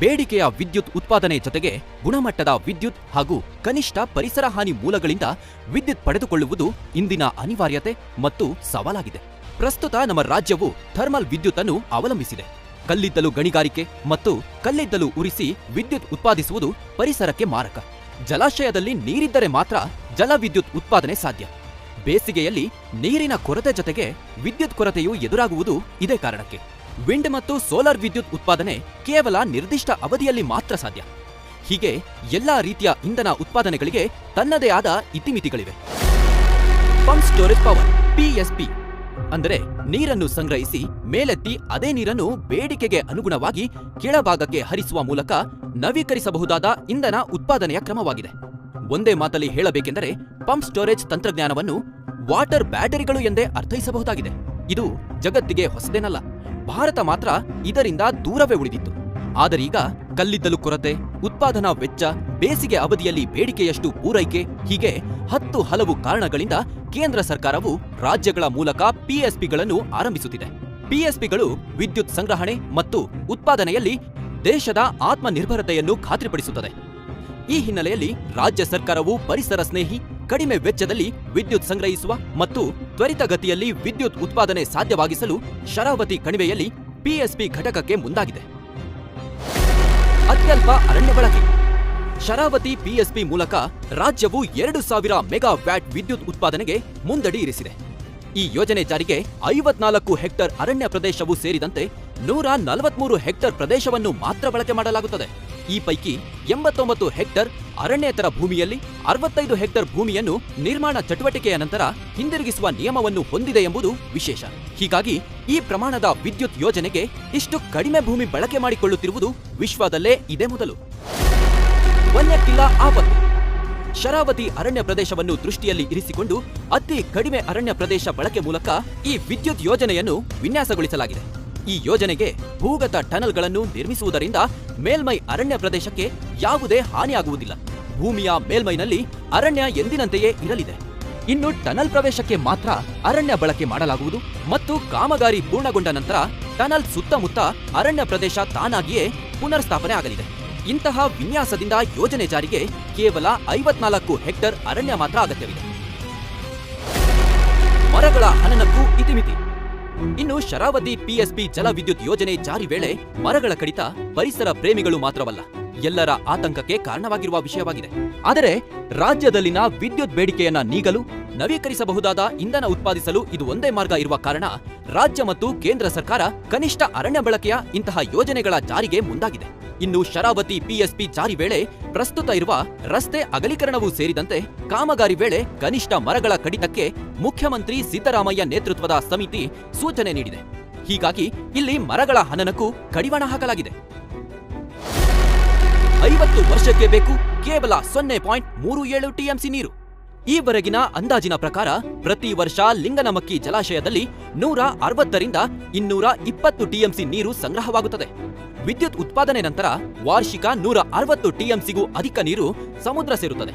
ಬೇಡಿಕೆಯ ವಿದ್ಯುತ್ ಉತ್ಪಾದನೆ ಜೊತೆಗೆ ಗುಣಮಟ್ಟದ ವಿದ್ಯುತ್ ಹಾಗೂ ಕನಿಷ್ಠ ಪರಿಸರ ಹಾನಿ ಮೂಲಗಳಿಂದ ವಿದ್ಯುತ್ ಪಡೆದುಕೊಳ್ಳುವುದು ಇಂದಿನ ಅನಿವಾರ್ಯತೆ ಮತ್ತು ಸವಾಲಾಗಿದೆ. ಪ್ರಸ್ತುತ ನಮ್ಮ ರಾಜ್ಯವು ಥರ್ಮಲ್ ವಿದ್ಯುತ್ ಅನ್ನು ಅವಲಂಬಿಸಿದೆ. ಕಲ್ಲಿದ್ದಲು ಗಣಿಗಾರಿಕೆ ಮತ್ತು ಕಲ್ಲಿದ್ದಲು ಉರಿಸಿ ವಿದ್ಯುತ್ ಉತ್ಪಾದಿಸುವುದು ಪರಿಸರಕ್ಕೆ ಮಾರಕ. ಜಲಾಶಯದಲ್ಲಿ ನೀರಿದ್ದರೆ ಮಾತ್ರ ಜಲವಿದ್ಯುತ್ ಉತ್ಪಾದನೆ ಸಾಧ್ಯ. ಬೇಸಿಗೆಯಲ್ಲಿ ನೀರಿನ ಕೊರತೆ ಜೊತೆಗೆ ವಿದ್ಯುತ್ ಕೊರತೆಯು ಎದುರಾಗುವುದು ಇದೇ ಕಾರಣಕ್ಕೆ. ವಿಂಡ್ ಮತ್ತು ಸೋಲಾರ್ ವಿದ್ಯುತ್ ಉತ್ಪಾದನೆ ಕೇವಲ ನಿರ್ದಿಷ್ಟ ಅವಧಿಯಲ್ಲಿ ಮಾತ್ರ ಸಾಧ್ಯ. ಹೀಗೆ ಎಲ್ಲಾ ರೀತಿಯ ಇಂಧನ ಉತ್ಪಾದನೆಗಳಿಗೆ ತನ್ನದೇ ಆದ ಇತಿಮಿತಿಗಳಿವೆ. ಪಂಪ್ ಸ್ಟೋರೇಜ್ ಪವರ್ ಪಿಎಸ್ಪಿ ಅಂದರೆ ನೀರನ್ನು ಸಂಗ್ರಹಿಸಿ ಮೇಲೆತ್ತಿ ಅದೇ ನೀರನ್ನು ಬೇಡಿಕೆಗೆ ಅನುಗುಣವಾಗಿ ಕೆಳಭಾಗಕ್ಕೆ ಹರಿಸುವ ಮೂಲಕ ನವೀಕರಿಸಬಹುದಾದ ಇಂಧನ ಉತ್ಪಾದನೆಯ ಕ್ರಮವಾಗಿದೆ. ಒಂದೇ ಮಾತಲ್ಲಿ ಹೇಳಬೇಕೆಂದರೆ ಪಂಪ್ ಸ್ಟೋರೇಜ್ ತಂತ್ರಜ್ಞಾನವನ್ನು ವಾಟರ್ ಬ್ಯಾಟರಿಗಳು ಎಂದೇ ಅರ್ಥೈಸಬಹುದಾಗಿದೆ. ಇದು ಜಗತ್ತಿಗೆ ಹೊಸದೇನಲ್ಲ. ಭಾರತ ಮಾತ್ರ ಇದರಿಂದ ದೂರವೇ ಉಳಿದಿತ್ತು. ಆದರೀಗ ಕಲ್ಲಿದ್ದಲು ಕೊರತೆ, ಉತ್ಪಾದನಾ ವೆಚ್ಚ, ಬೇಸಿಗೆ ಅವಧಿಯಲ್ಲಿ ಬೇಡಿಕೆಯಷ್ಟು ಪೂರೈಕೆ, ಹೀಗೆ ಹತ್ತು ಹಲವು ಕಾರಣಗಳಿಂದ ಕೇಂದ್ರ ಸರ್ಕಾರವು ರಾಜ್ಯಗಳ ಮೂಲಕ ಪಿಎಸ್ಪಿಗಳನ್ನು ಆರಂಭಿಸುತ್ತಿದೆ. ಪಿಎಸ್ಪಿಗಳು ವಿದ್ಯುತ್ ಸಂಗ್ರಹಣೆ ಮತ್ತು ಉತ್ಪಾದನೆಯಲ್ಲಿ ದೇಶದ ಆತ್ಮನಿರ್ಭರತೆಯನ್ನು ಖಾತ್ರಿಪಡಿಸುತ್ತದೆ. ಈ ಹಿನ್ನೆಲೆಯಲ್ಲಿ ರಾಜ್ಯ ಸರ್ಕಾರವು ಪರಿಸರ ಸ್ನೇಹಿ ಕಡಿಮೆ ವೆಚ್ಚದಲ್ಲಿ ವಿದ್ಯುತ್ ಸಂಗ್ರಹಿಸುವ ಮತ್ತು ತ್ವರಿತಗತಿಯಲ್ಲಿ ವಿದ್ಯುತ್ ಉತ್ಪಾದನೆ ಸಾಧ್ಯವಾಗಿಸಲು ಶರಾವತಿ ಕಣಿವೆಯಲ್ಲಿ ಪಿಎಸ್ಪಿ ಘಟಕಕ್ಕೆ ಮುಂದಾಗಿದೆ. ಅತ್ಯಲ್ಪ ಅರಣ್ಯ ಬಳಕೆ. ಶರಾವತಿ ಪಿಎಸ್ಪಿ ಮೂಲಕ ರಾಜ್ಯವು ಎರಡು ಸಾವಿರ ಮೆಗಾ ವ್ಯಾಟ್ ವಿದ್ಯುತ್ ಉತ್ಪಾದನೆಗೆ ಮುಂದಡಿ ಇರಿಸಿದೆ. ಈ ಯೋಜನೆ ಜಾರಿಗೆ ಐವತ್ನಾಲ್ಕು ಹೆಕ್ಟರ್ ಅರಣ್ಯ ಪ್ರದೇಶವು ಸೇರಿದಂತೆ ನೂರ ನಲವತ್ಮೂರು ಹೆಕ್ಟರ್ ಪ್ರದೇಶವನ್ನು ಮಾತ್ರ ಬಳಕೆ ಮಾಡಲಾಗುತ್ತದೆ. ಈ ಪೈಕಿ ಎಂಬತ್ತೊಂಬತ್ತು ಹೆಕ್ಟರ್ ಅರಣ್ಯೇತರ ಭೂಮಿಯಲ್ಲಿ ಅರವತ್ತೈದು ಹೆಕ್ಟರ್ ಭೂಮಿಯನ್ನು ನಿರ್ಮಾಣ ಚಟುವಟಿಕೆಯ ನಂತರ ಹಿಂದಿರುಗಿಸುವ ನಿಯಮವನ್ನು ಹೊಂದಿದೆ ಎಂಬುದು ವಿಶೇಷ. ಹೀಗಾಗಿ ಈ ಪ್ರಮಾಣದ ವಿದ್ಯುತ್ ಯೋಜನೆಗೆ ಇಷ್ಟು ಕಡಿಮೆ ಭೂಮಿ ಬಳಕೆ ಮಾಡಿಕೊಳ್ಳುತ್ತಿರುವುದು ವಿಶ್ವದಲ್ಲೇ ಇದೇ ಮೊದಲು. ವನ್ಯಕ್ಕಿಲ್ಲ ಆಪತ್ತು. ಶರಾವತಿ ಅರಣ್ಯ ಪ್ರದೇಶವನ್ನು ದೃಷ್ಟಿಯಲ್ಲಿ ಇರಿಸಿಕೊಂಡು ಅತಿ ಕಡಿಮೆ ಅರಣ್ಯ ಪ್ರದೇಶ ಬಳಕೆ ಮೂಲಕ ಈ ವಿದ್ಯುತ್ ಯೋಜನೆಯನ್ನು ವಿನ್ಯಾಸಗೊಳಿಸಲಾಗಿದೆ. ಈ ಯೋಜನೆಗೆ ಭೂಗತ ಟನಲ್ಗಳನ್ನು ನಿರ್ಮಿಸುವುದರಿಂದ ಮೇಲ್ಮೈ ಅರಣ್ಯ ಪ್ರದೇಶಕ್ಕೆ ಯಾವುದೇ ಹಾನಿಯಾಗುವುದಿಲ್ಲ. ಭೂಮಿಯ ಮೇಲ್ಮೈನಲ್ಲಿ ಅರಣ್ಯ ಎಂದಿನಂತೆಯೇ ಇರಲಿದೆ. ಇನ್ನು ಟನಲ್ ಪ್ರವೇಶಕ್ಕೆ ಮಾತ್ರ ಅರಣ್ಯ ಬಳಕೆ ಮಾಡಲಾಗುವುದು ಮತ್ತು ಕಾಮಗಾರಿ ಪೂರ್ಣಗೊಂಡ ನಂತರ ಟನಲ್ ಸುತ್ತಮುತ್ತ ಅರಣ್ಯ ಪ್ರದೇಶ ತಾನಾಗಿಯೇ ಪುನರ್ಸ್ಥಾಪನೆ ಆಗಲಿದೆ. ಇಂತಹ ವಿನ್ಯಾಸದಿಂದ ಯೋಜನೆ ಜಾರಿಗೆ ಕೇವಲ ಐವತ್ನಾಲ್ಕು ಹೆಕ್ಟರ್ ಅರಣ್ಯ ಮಾತ್ರ ಅಗತ್ಯವಿದೆ. ಮರಗಳ ಹನನಕ್ಕೂ ಇತಿಮಿತಿ. ಇನ್ನು ಶರಾವತಿ ಪಿಎಸ್ಪಿ ಜಲವಿದ್ಯುತ್ ಯೋಜನೆ ಜಾರಿ ವೇಳೆ ಮರಗಳ ಕಡಿತ ಪರಿಸರ ಪ್ರೇಮಿಗಳು ಮಾತ್ರವಲ್ಲ, ಎಲ್ಲರ ಆತಂಕಕ್ಕೆ ಕಾರಣವಾಗಿರುವ ವಿಷಯವಾಗಿದೆ. ಆದರೆ ರಾಜ್ಯದಲ್ಲಿನ ವಿದ್ಯುತ್ ಬೇಡಿಕೆಯನ್ನ ನೀಗಲು, ನವೀಕರಿಸಬಹುದಾದ ಇಂಧನ ಉತ್ಪಾದಿಸಲು ಇದು ಒಂದೇ ಮಾರ್ಗ ಇರುವ ಕಾರಣ ರಾಜ್ಯ ಮತ್ತು ಕೇಂದ್ರ ಸರ್ಕಾರ ಕನಿಷ್ಠ ಅರಣ್ಯ ಬಳಕೆಯ ಇಂತಹ ಯೋಜನೆಗಳ ಜಾರಿಗೆ ಮುಂದಾಗಿದೆ. ಇನ್ನು ಶರಾವತಿ ಪಿಎಸ್ಪಿ ಜಾರಿ ವೇಳೆ ಪ್ರಸ್ತುತ ಇರುವ ರಸ್ತೆ ಅಗಲೀಕರಣವೂ ಸೇರಿದಂತೆ ಕಾಮಗಾರಿ ವೇಳೆ ಕನಿಷ್ಠ ಮರಗಳ ಕಡಿತಕ್ಕೆ ಮುಖ್ಯಮಂತ್ರಿ ಸಿದ್ದರಾಮಯ್ಯ ನೇತೃತ್ವದ ಸಮಿತಿ ಸೂಚನೆ ನೀಡಿದೆ. ಹೀಗಾಗಿ ಇಲ್ಲಿ ಮರಗಳ ಹನನಕ್ಕೂ ಕಡಿವಾಣ ಹಾಕಲಾಗಿದೆ. ಐವತ್ತು ವರ್ಷಕ್ಕೆ ಬೇಕು, ಕೇವಲ ಸೊನ್ನೆ ಪಾಯಿಂಟ್ ಮೂರು ಏಳು ಟಿಎಂಸಿ ನೀರು. ಈವರೆಗಿನ ಅಂದಾಜಿನ ಪ್ರಕಾರ ಪ್ರತಿ ವರ್ಷ ಲಿಂಗನಮಕ್ಕಿ ಜಲಾಶಯದಲ್ಲಿ ನೂರ ಅರವತ್ತರಿಂದ ಇನ್ನೂರ ಇಪ್ಪತ್ತು ಟಿಎಂಸಿ ನೀರು ಸಂಗ್ರಹವಾಗುತ್ತದೆ. ವಿದ್ಯುತ್ ಉತ್ಪಾದನೆ ನಂತರ ವಾರ್ಷಿಕ ನೂರ ಅರವತ್ತು ಟಿಎಂಸಿಗೂ ಅಧಿಕ ನೀರು ಸಮುದ್ರ ಸೇರುತ್ತದೆ.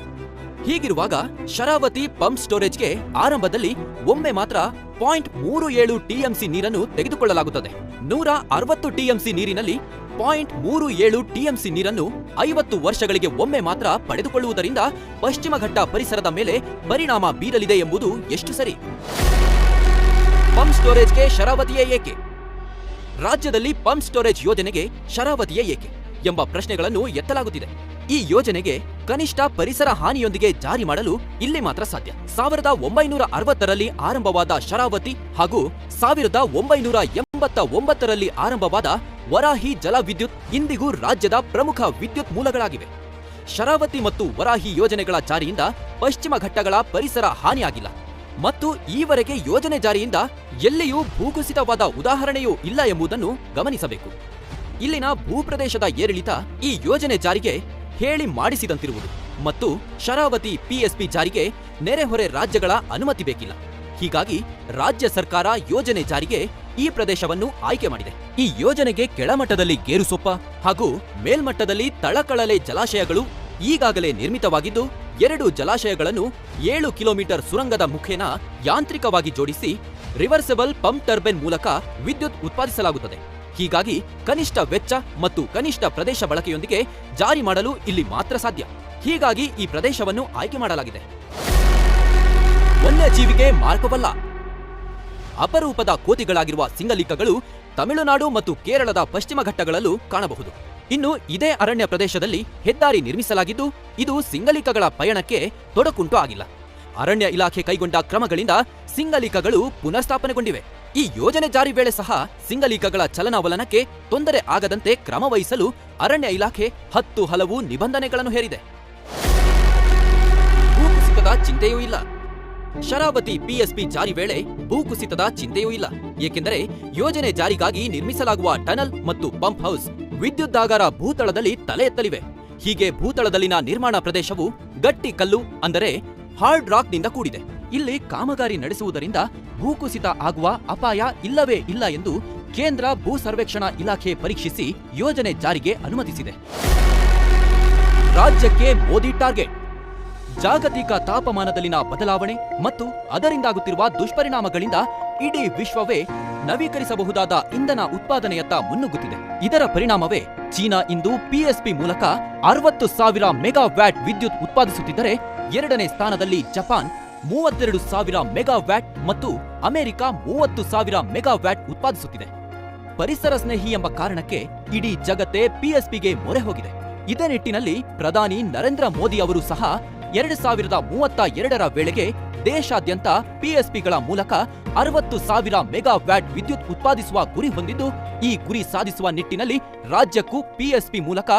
ಹೀಗಿರುವಾಗ ಶರಾವತಿ ಪಂಪ್ ಸ್ಟೋರೇಜ್ಗೆ ಆರಂಭದಲ್ಲಿ ಒಮ್ಮೆ ಮಾತ್ರ ಪಾಯಿಂಟ್ ಮೂರು ಏಳು ಟಿಎಂಸಿ ನೀರನ್ನು ತೆಗೆದುಕೊಳ್ಳಲಾಗುತ್ತದೆ. ನೂರ ಅರವತ್ತು ಟಿಎಂಸಿ ನೀರಿನಲ್ಲಿ ಪಾಯಿಂಟ್ ಮೂರು ಏಳು ಟಿಎಂಸಿ ನೀರನ್ನು ಐವತ್ತು ವರ್ಷಗಳಿಗೆ ಒಮ್ಮೆ ಮಾತ್ರ ಪಡೆದುಕೊಳ್ಳುವುದರಿಂದ ಪಶ್ಚಿಮ ಘಟ್ಟ ಪರಿಸರದ ಮೇಲೆ ಪರಿಣಾಮ ಬೀರಲಿದೆ ಎಂಬುದು ಎಷ್ಟು ಸರಿ? ಪಂಪ್ ಸ್ಟೋರೇಜ್ಗೆ ಶರಾವತಿಯೇ ಏಕೆ? ರಾಜ್ಯದಲ್ಲಿ ಪಂಪ್ ಸ್ಟೋರೇಜ್ ಯೋಜನೆಗೆ ಶರಾವತಿಯೇ ಏಕೆ ಎಂಬ ಪ್ರಶ್ನೆಗಳನ್ನು ಎತ್ತಲಾಗುತ್ತಿದೆ. ಈ ಯೋಜನೆಗೆ ಕನಿಷ್ಠ ಪರಿಸರ ಹಾನಿಯೊಂದಿಗೆ ಜಾರಿ ಮಾಡಲು ಇಲ್ಲಿ ಮಾತ್ರ ಸಾಧ್ಯ. ಸಾವಿರದ ಒಂಬೈನೂರ ಅರವತ್ತರಲ್ಲಿ ಆರಂಭವಾದ ಶರಾವತಿ ಹಾಗೂ ಸಾವಿರದ ಒಂಬೈನೂರ ಎಂಬತ್ತ ಒಂಬತ್ತರಲ್ಲಿ ಆರಂಭವಾದ ವರಾಹಿ ಜಲವಿದ್ಯುತ್ ಇಂದಿಗೂ ರಾಜ್ಯದ ಪ್ರಮುಖ ವಿದ್ಯುತ್ ಮೂಲಗಳಾಗಿವೆ. ಶರಾವತಿ ಮತ್ತು ವರಾಹಿ ಯೋಜನೆಗಳ ಜಾರಿಯಿಂದ ಪಶ್ಚಿಮ ಘಟ್ಟಗಳ ಪರಿಸರ ಹಾನಿಯಾಗಿಲ್ಲ. ಮತ್ತು ಈವರೆಗೆ ಯೋಜನೆ ಜಾರಿಯಿಂದ ಎಲ್ಲಿಯೂ ಭೂಕುಸಿತವಾದ ಉದಾಹರಣೆಯೂ ಇಲ್ಲ ಎಂಬುದನ್ನು ಗಮನಿಸಬೇಕು. ಇಲ್ಲಿನ ಭೂಪ್ರದೇಶದ ಏರಿಳಿತ ಈ ಯೋಜನೆ ಜಾರಿಗೆ ಹೇಳಿ ಮಾಡಿಸಿದಂತಿರುವುದು ಮತ್ತು ಶರಾವತಿ ಪಿಎಸ್ಪಿ ಜಾರಿಗೆ ನೆರೆಹೊರೆ ರಾಜ್ಯಗಳ ಅನುಮತಿ ಬೇಕಿಲ್ಲ. ಹೀಗಾಗಿ ರಾಜ್ಯ ಸರ್ಕಾರ ಯೋಜನೆ ಜಾರಿಗೆ ಈ ಪ್ರದೇಶವನ್ನು ಆಯ್ಕೆ ಮಾಡಿದೆ. ಈ ಯೋಜನೆಗೆ ಕೆಳಮಟ್ಟದಲ್ಲಿ ಗೇರುಸೊಪ್ಪ ಹಾಗೂ ಮೇಲ್ಮಟ್ಟದಲ್ಲಿ ತಳಕಳಲೆ ಜಲಾಶಯಗಳು ಈಗಾಗಲೇ ನಿರ್ಮಿತವಾಗಿದ್ದು, ಎರಡು ಜಲಾಶಯಗಳನ್ನು ಏಳು ಕಿಲೋಮೀಟರ್ ಸುರಂಗದ ಮುಖೇನ ಯಾಂತ್ರಿಕವಾಗಿ ಜೋಡಿಸಿ ರಿವರ್ಸೆಬಲ್ ಪಂಪ್ ಟರ್ಬೈನ್ ಮೂಲಕ ವಿದ್ಯುತ್ ಉತ್ಪಾದಿಸಲಾಗುತ್ತದೆ. ಹೀಗಾಗಿ ಕನಿಷ್ಠ ವೆಚ್ಚ ಮತ್ತು ಕನಿಷ್ಠ ಪ್ರದೇಶ ಬಳಕೆಯೊಂದಿಗೆ ಜಾರಿ ಮಾಡಲು ಇಲ್ಲಿ ಮಾತ್ರ ಸಾಧ್ಯ. ಹೀಗಾಗಿ ಈ ಪ್ರದೇಶವನ್ನು ಆಯ್ಕೆ ಮಾಡಲಾಗಿದೆ. ವನ್ಯಜೀವಿಗೆ ಮಾರ್ಗವಲ್ಲ. ಅಪರೂಪದ ಕೋತಿಗಳಾಗಿರುವ ಸಿಂಗಲಿಕಗಳು ತಮಿಳುನಾಡು ಮತ್ತು ಕೇರಳದ ಪಶ್ಚಿಮ ಘಟ್ಟಗಳಲ್ಲೂ ಕಾಣಬಹುದು. ಇನ್ನು ಇದೇ ಅರಣ್ಯ ಪ್ರದೇಶದಲ್ಲಿ ಹೆದ್ದಾರಿ ನಿರ್ಮಿಸಲಾಗಿದ್ದು, ಇದು ಸಿಂಗಲಿಕಗಳ ಪಯಣಕ್ಕೆ ತೊಡಕುಂಟು ಆಗಿಲ್ಲ. ಅರಣ್ಯ ಇಲಾಖೆ ಕೈಗೊಂಡ ಕ್ರಮಗಳಿಂದ ಸಿಂಗಲೀಕಗಳು ಪುನಃಸ್ಥಾಪನೆಗೊಂಡಿವೆ. ಈ ಯೋಜನೆ ಜಾರಿ ವೇಳೆ ಸಹ ಸಿಂಗಲೀಕಗಳ ಚಲನವಲನಕ್ಕೆ ತೊಂದರೆ ಆಗದಂತೆ ಕ್ರಮ ವಹಿಸಲು ಅರಣ್ಯ ಇಲಾಖೆ ಹತ್ತು ಹಲವು ನಿಬಂಧನೆಗಳನ್ನು ಹೇರಿದೆ. ಭೂಕುಸಿತದ ಚಿಂತೆಯೂ ಇಲ್ಲ. ಶರಾವತಿ ಪಿಎಸ್ಪಿ ಜಾರಿ ವೇಳೆ ಭೂಕುಸಿತದ ಚಿಂತೆಯೂ ಇಲ್ಲ. ಏಕೆಂದರೆ ಯೋಜನೆ ಜಾರಿಗಾಗಿ ನಿರ್ಮಿಸಲಾಗುವ ಟನಲ್ ಮತ್ತು ಪಂಪ್ ಹೌಸ್ ವಿದ್ಯುದ್ದಾಗಾರ ಭೂತಳದಲ್ಲಿ ತಲೆ ಎತ್ತಲಿವೆ. ಹೀಗೆ ಭೂತಳದಲ್ಲಿನ ನಿರ್ಮಾಣ ಪ್ರದೇಶವು ಗಟ್ಟಿ ಕಲ್ಲು ಅಂದರೆ ಹಾರ್ಡ್ ರಾಕ್ನಿಂದ ಕೂಡಿದೆ. ಇಲ್ಲಿ ಕಾಮಗಾರಿ ನಡೆಸುವುದರಿಂದ ಭೂಕುಸಿತ ಆಗುವ ಅಪಾಯ ಇಲ್ಲವೇ ಇಲ್ಲ ಎಂದು ಕೇಂದ್ರ ಭೂ ಸರ್ವೇಕ್ಷಣಾ ಇಲಾಖೆ ಪರೀಕ್ಷಿಸಿ ಯೋಜನೆ ಜಾರಿಗೆ ಅನುಮತಿಸಿದೆ. ರಾಜ್ಯಕ್ಕೆ ಮೋದಿ ಟಾರ್ಗೆಟ್. ಜಾಗತಿಕ ತಾಪಮಾನದಲ್ಲಿನ ಬದಲಾವಣೆ ಮತ್ತು ಅದರಿಂದಾಗುತ್ತಿರುವ ದುಷ್ಪರಿಣಾಮಗಳಿಂದ ಇಡೀ ವಿಶ್ವವೇ ನವೀಕರಿಸಬಹುದಾದ ಇಂಧನ ಉತ್ಪಾದನೆಯತ್ತ ಮುನ್ನುಗ್ಗುತ್ತಿದೆ. ಇದರ ಪರಿಣಾಮವೇ ಚೀನಾ ಇಂದು ಪಿಎಸ್ಪಿ ಮೂಲಕ ಅರವತ್ತು ಸಾವಿರ ಮೆಗಾ ವ್ಯಾಟ್ ವಿದ್ಯುತ್ ಉತ್ಪಾದಿಸುತ್ತಿದ್ದರೆ ಎರಡನೇ ಸ್ಥಾನದಲ್ಲಿ ಜಪಾನ್ ಮೂವತ್ತೆರಡು ಸಾವಿರ ಮೆಗಾವ್ಯಾಟ್ ಮತ್ತು ಅಮೆರಿಕ ಮೂವತ್ತು ಸಾವಿರ ಮೆಗಾ ವ್ಯಾಟ್ ಉತ್ಪಾದಿಸುತ್ತಿದೆ. ಪರಿಸರ ಸ್ನೇಹಿ ಎಂಬ ಕಾರಣಕ್ಕೆ ಇಡೀ ಜಗತ್ತೇ ಪಿಎಸ್ಪಿಗೆ ಮೊರೆ ಹೋಗಿದೆ. ಇದೇ ನಿಟ್ಟಿನಲ್ಲಿ ಪ್ರಧಾನಿ ನರೇಂದ್ರ ಮೋದಿ ಅವರು ಸಹ ಎರಡು ಸಾವಿರದ ಮೂವತ್ತ ಎರಡರ ವೇಳೆಗೆ ದೇಶಾದ್ಯಂತ ಪಿಎಸ್ಪಿಗಳ ಮೂಲಕ ಅರವತ್ತು ಸಾವಿರ ಮೆಗಾವ್ಯಾಟ್ ವಿದ್ಯುತ್ ಉತ್ಪಾದಿಸುವ ಗುರಿ ಹೊಂದಿದ್ದು, ಈ ಗುರಿ ಸಾಧಿಸುವ ನಿಟ್ಟಿನಲ್ಲಿ ರಾಜ್ಯಕ್ಕೂ ಪಿಎಸ್ಪಿ ಮೂಲಕ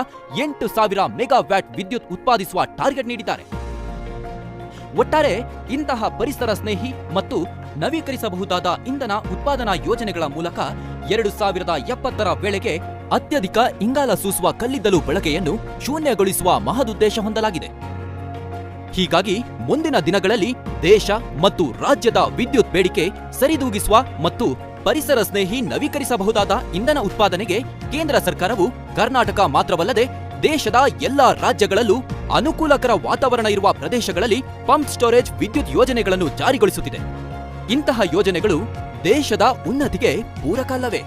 ಎಂಟು ಸಾವಿರ ಮೆಗಾ ವ್ಯಾಟ್ ವಿದ್ಯುತ್ ಉತ್ಪಾದಿಸುವ ಟಾರ್ಗೆಟ್ ನೀಡಿದ್ದಾರೆ. ಒಟ್ಟಾರೆ ಇಂತಹ ಪರಿಸರ ಸ್ನೇಹಿ ಮತ್ತು ನವೀಕರಿಸಬಹುದಾದ ಇಂಧನ ಉತ್ಪಾದನಾ ಯೋಜನೆಗಳ ಮೂಲಕ ಎರಡು ಸಾವಿರದ ಎಪ್ಪತ್ತರ ವೇಳೆಗೆ ಅತ್ಯಧಿಕ ಇಂಗಾಲ ಸೂಸುವ ಕಲ್ಲಿದ್ದಲು ಬಳಕೆಯನ್ನು ಶೂನ್ಯಗೊಳಿಸುವ ಮಹದುದ್ದೇಶ ಹೊಂದಲಾಗಿದೆ. ಹೀಗಾಗಿ ಮುಂದಿನ ದಿನಗಳಲ್ಲಿ ದೇಶ ಮತ್ತು ರಾಜ್ಯದ ವಿದ್ಯುತ್ ಬೇಡಿಕೆ ಸರಿದೂಗಿಸುವ ಮತ್ತು ಪರಿಸರ ಸ್ನೇಹಿ ನವೀಕರಿಸಬಹುದಾದ ಇಂಧನ ಉತ್ಪಾದನೆಗೆ ಕೇಂದ್ರ ಸರ್ಕಾರವು ಕರ್ನಾಟಕ ಮಾತ್ರವಲ್ಲದೆ ದೇಶದ ಎಲ್ಲಾ ರಾಜ್ಯಗಳಲ್ಲೂ ಅನುಕೂಲಕರ ವಾತಾವರಣ ಇರುವ ಪ್ರದೇಶಗಳಲ್ಲಿ ಪಂಪ್ ಸ್ಟೋರೇಜ್ ವಿದ್ಯುತ್ ಯೋಜನೆಗಳನ್ನು ಜಾರಿಗೊಳಿಸುತ್ತಿದೆ. ಇಂತಹ ಯೋಜನೆಗಳು ದೇಶದ ಉನ್ನತಿಗೆ ಪೂರಕ ಅಲ್ಲವೇ